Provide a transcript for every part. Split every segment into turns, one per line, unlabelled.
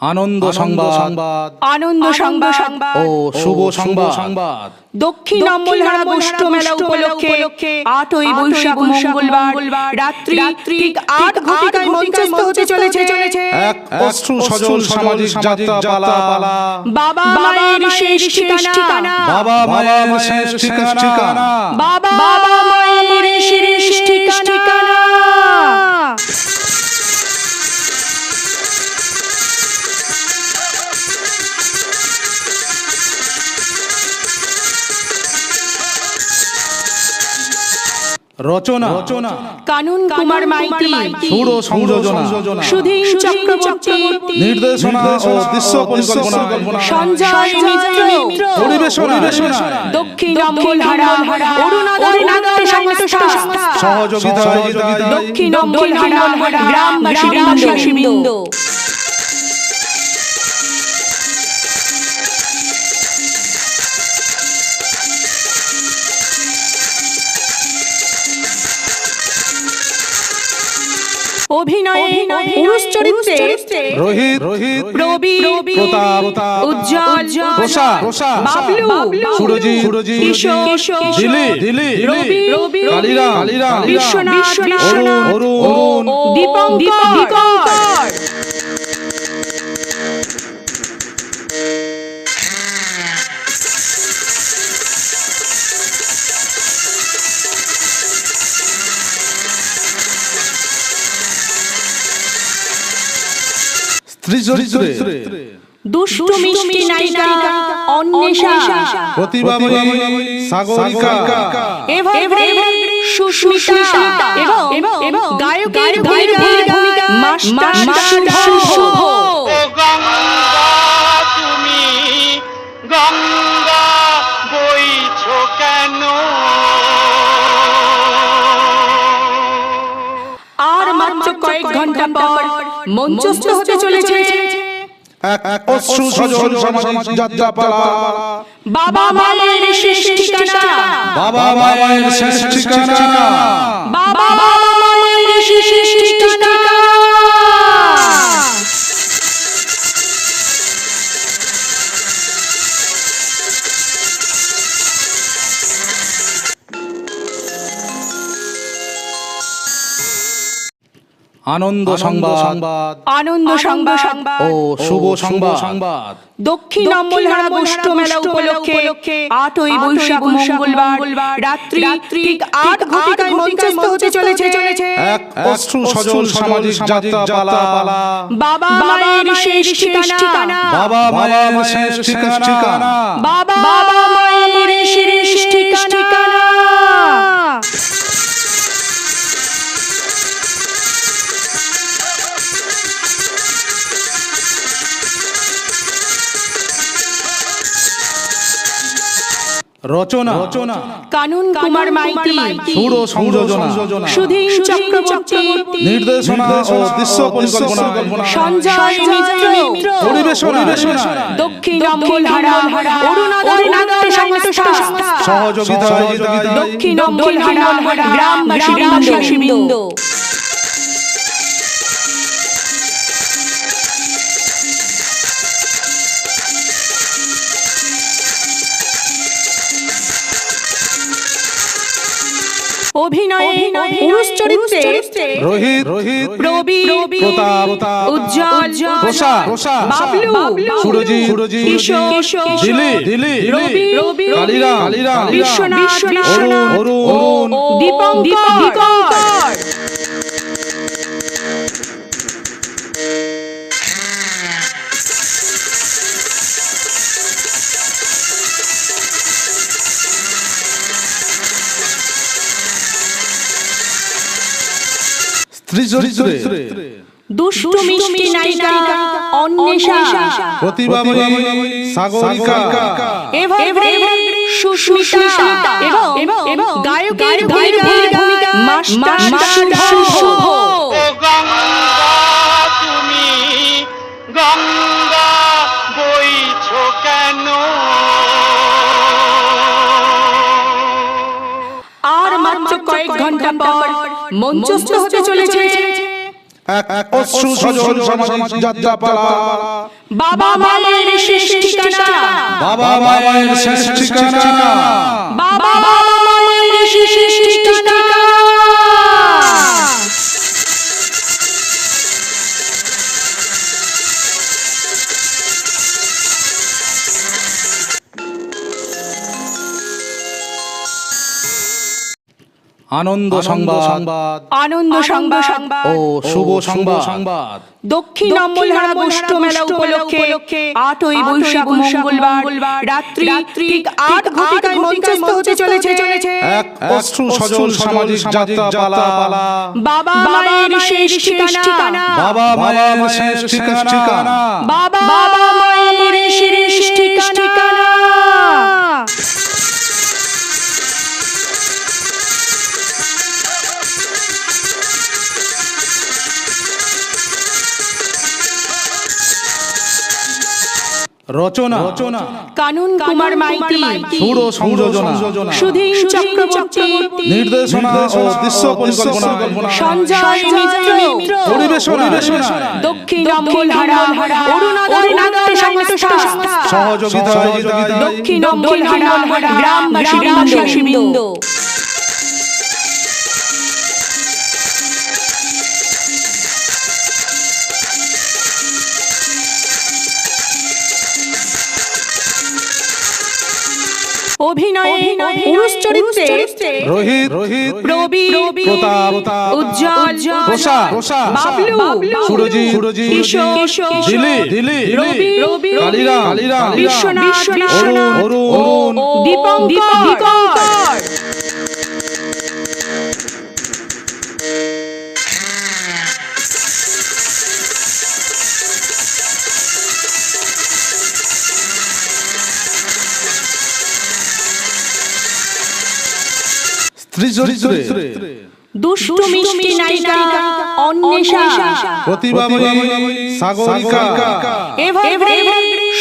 আনন্দ সংবাদ।
আনন্দ সংবাদ।
ও শুভ সংবাদ। সংবাদ।
দক্ষিণ অম্বলহারা গোষ্ঠ মেলা উপলক্ষে আটই বৈশাখ মঙ্গলবার। রাত্রি ঠিক আট ঘটিকায় মঞ্চস্থ হতে চলেছে।
এক অশ্রু সজল সামাজিক যাত্রা পালা।
বাবা মায়ের শেষ ঠিকানা।
বাবা মায়ের শেষ ঠিকানা।
বাবা মায়ের শেষ ঠিকানা।
রচনা। রচনা।
কানুন কুমার মাইতি।
সুর ও সংযোজনা।
সুধীন চক্রবর্তী।
নির্দেশনা ও দৃশ্য পরিকল্পনা।
সঞ্জয় মিত্র।
পরিবেশনা
দক্ষিণ অম্বলহারা অরুণোদয় নাট্য সংস্থা।
সহযোগিতা
দক্ষিণ অম্বলহারা গ্রামবাসী বৃন্দ। অভিনয়ে পুরুষ চরিত্রে
রোহিত রোহিত
রবি
প্রতাপ
উজ্জ্বল বাবলু
সুরজিৎ
কিশোর
দিলি
রবি
কালিরাম কালিরাম
বিশ্বনাথ
অরুণ অরুণ
দীপঙ্কর। দীপঙ্কর
স্ত্রী
মিষ্টি নায়িকা অন্বেষা।
প্রতিভাময়ী সাগরিকা।
এভারগ্রিন সুস্মিতা। এবং এবং গায়কের ভূমিকা। মাস্টার শুভ।
ও গঙ্গা তুমি গঙ্গা বইছো কেন?
আর মাত্র কয়েক ঘণ্টা পর মঞ্চস্থ হতে চলেছে বাবা মায়ের শেষ ঠিকানা।
বাবা মায়ের শেষ ঠিকানা। আনন্দ সংবাদ।
আনন্দ সংবাদ।
ও শুভ সংবাদ। সংবাদ।
দক্ষিণ অম্বলহারা গোষ্ঠ মেলা উপলক্ষে আটই বৈশাখ মঙ্গলবার। রাত্রি ঠিক আট ঘটিকায় মঞ্চস্থ হতে চলেছে।
এক অশ্রু সজল সামাজিক যাত্রা পালা
বাবা মায়ের শেষ ঠিকানা।
বাবা মায়ের শেষ ঠিকানা।
বাবা
রচনা। রচনা।
কানুন কুমার মাইতি।
সুর ও সংযোজনা।
সুধীন চক্রবর্তী।
নির্দেশনা ও দৃশ্য পরিকল্পনা।
সঞ্জয় মিত্র।
পরিবেশনা।
দক্ষিণ অম্বলহারা অরুণোদয় নাট্য সংস্থা।
সহযোগিতা
দক্ষিণ অম্বলহারা গ্রামবাসী বৃন্দ। অভিনয়ে পুরুষ চরিত্রে
রোহিত
উজ্জ্বল বাবলু
সুরজিৎ
কিশোর
দিলীপ
রবি
কালিরাম
বিশ্বনাথ দীপঙ্কর দীপঙ্কর
স্ত্রী চরিত্রে
দুষ্টু মিষ্টি নায়িকা অন্বেষা।
প্রতিভাময়ী সাগরিকা।
এভারগ্রিন সুস্মিতা। এবং এবং গায়কের ভূমিকা মাস্টার শুভ। মঞ্চস্থ হতে চলেছে বাবা মায়ের শেষ ঠিকানা।
বাবা মায়ের শেষ ঠিকানা।
বাবা
আনন্দ সংবাদ।
আনন্দ সংবাদ।
ও শুভ সংবাদ।
দক্ষিণ অম্বলহারা গোষ্ঠ মেলা উপলক্ষে আটই বৈশাখ মঙ্গলবার। রাত্রি ঠিক আট ঘটিকায় মঞ্চস্থ হতে চলেছে।
এক অশ্রু সজল সামাজিক যাত্রাপালা।
বাবা মায়ের শেষ ঠিকানা।
বাবা মায়ের শেষ ঠিকানা।
বাবা মায়ের শেষ ঠিকানা।
রচনা। রচনা।
কানুন কুমার মাইতি।
সুর ও সংযোজনা।
সুধীন চক্রবর্তী।
নির্দেশনা ও দৃশ্য পরিকল্পনা।
সঞ্জয় মিত্র।
পরিবেশনা।
দক্ষিণ অম্বলহারা অরুণোদয় নাট্য সংস্থা।
সহযোগিতা
দক্ষিণ অম্বলহারা গ্রামবাসী বৃন্দ। অভিনয়ে পুরুষ চরিত্রে
রোহিত রোহিত
প্রবীর
প্রতাপ
উজ্জ্বল
প্রসাদ প্রসাদ
বাবলু
সুরজিৎ সুরজিৎ
কিশোর
দিলীপ দিলীপ
রবি রবি
কালিরাম কালিরাম
বিশ্বনাথ
অরুণ অরুণ
দীপঙ্কর
চরিত্রে
দুষ্টু মিষ্টি নায়িকা অন্বেষা।
প্রতিভাময়ী সাগরিকা।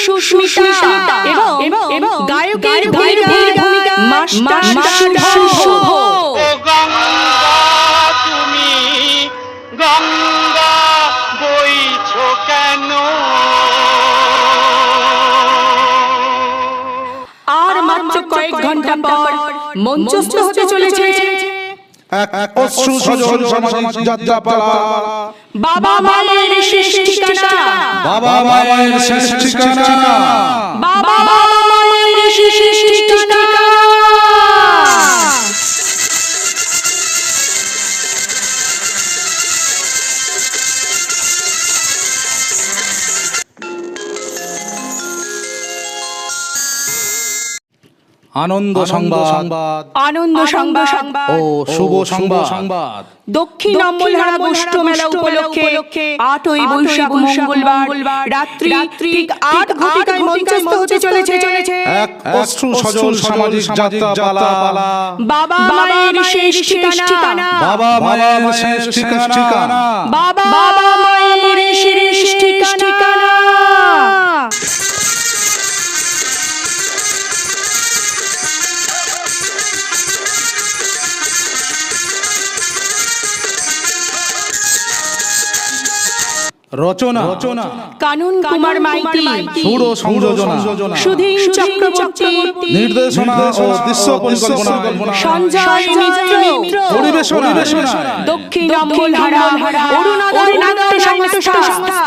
সুস্মিতা। এবং এবং গায়কের ভূমিকা। মাস্টার শুভ। মঞ্চস্থ হতে চলেছে
অশ্রু সজল যাত্রাপালা।
বাবা মায়ের শেষ ঠিকানা।
বাবা মায়ের শেষ ঠিকানা।
বাবা
আনন্দ সংবাদ।
আনন্দ সংবাদ।
ও শুভ সংবাদ।
দক্ষিণ অম্বলহারা গোষ্ঠ মেলা উপলক্ষে আটই বৈশাখ মঙ্গলবার। রাত্রি ঠিক আট ঘটিকায় মঞ্চস্থ হতে চলেছে।
এক অশ্রু সজল সামাজিক যাত্রাপালা
বাবা মায়ের শেষ ঠিকানা।
বাবা মায়ের শেষ ঠিকানা।
বাবা মায়ের শেষ ঠিকানা।
রচনা। রচনা।
কানুন কুমার মাইতি।
সুর ও সংযোজনা।
সুধীন চক্রবর্তী।
নির্দেশনা ও দৃশ্য পরিকল্পনা।
সঞ্জয় মিত্র।
পরিবেশনা।
দক্ষিণ অম্বলহারা অরুণোদয় নাট্য সংস্থা।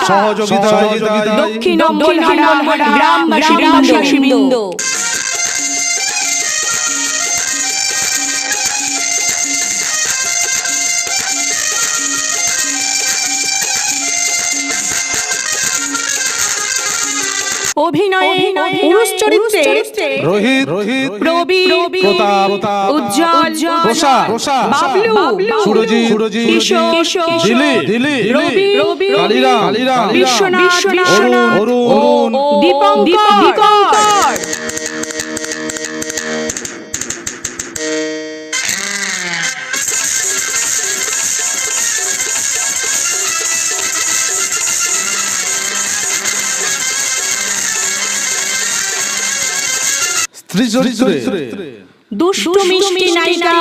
সহযোগিতা
দক্ষিণ অম্বলহারা গ্রামবাসী বৃন্দ। অভিনয়ে পুরুষ চরিত্রে
রোহিত রোহিত
প্রবীর উজ্জ্বল বাবলু
সুরজিৎ
কিশোর
দিলীপ দিলীপ
রবি
কালিরাম
বিশ্বনাথ
অরুণ অরুণ
দীপঙ্কর দীপঙ্কর
স্ত্রী চরিত্রে।
দুষ্টু মিষ্টি নায়িকা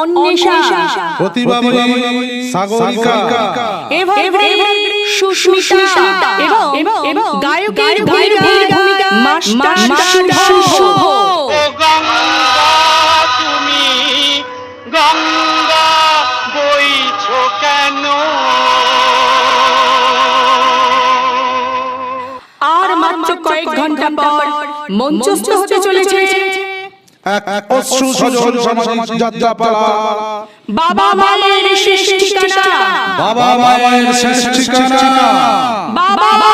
অন্বেষা।
প্রতিভাময়ী সাগরিকা।
এভারগ্রিন সুস্মিতা। এবং এবং গায়কের ভূমিকা। মাস্টার শুভ।
ও গঙ্গা তুমি গঙ্গা বইছো কেন?
আর মাত্র কয়েক ঘণ্টা পর মঞ্চস্থ হতে চলেছে। বাবা মায়ের শেষ ঠিকানা।
বাবা মায়ের শেষ ঠিকানা।
বাবা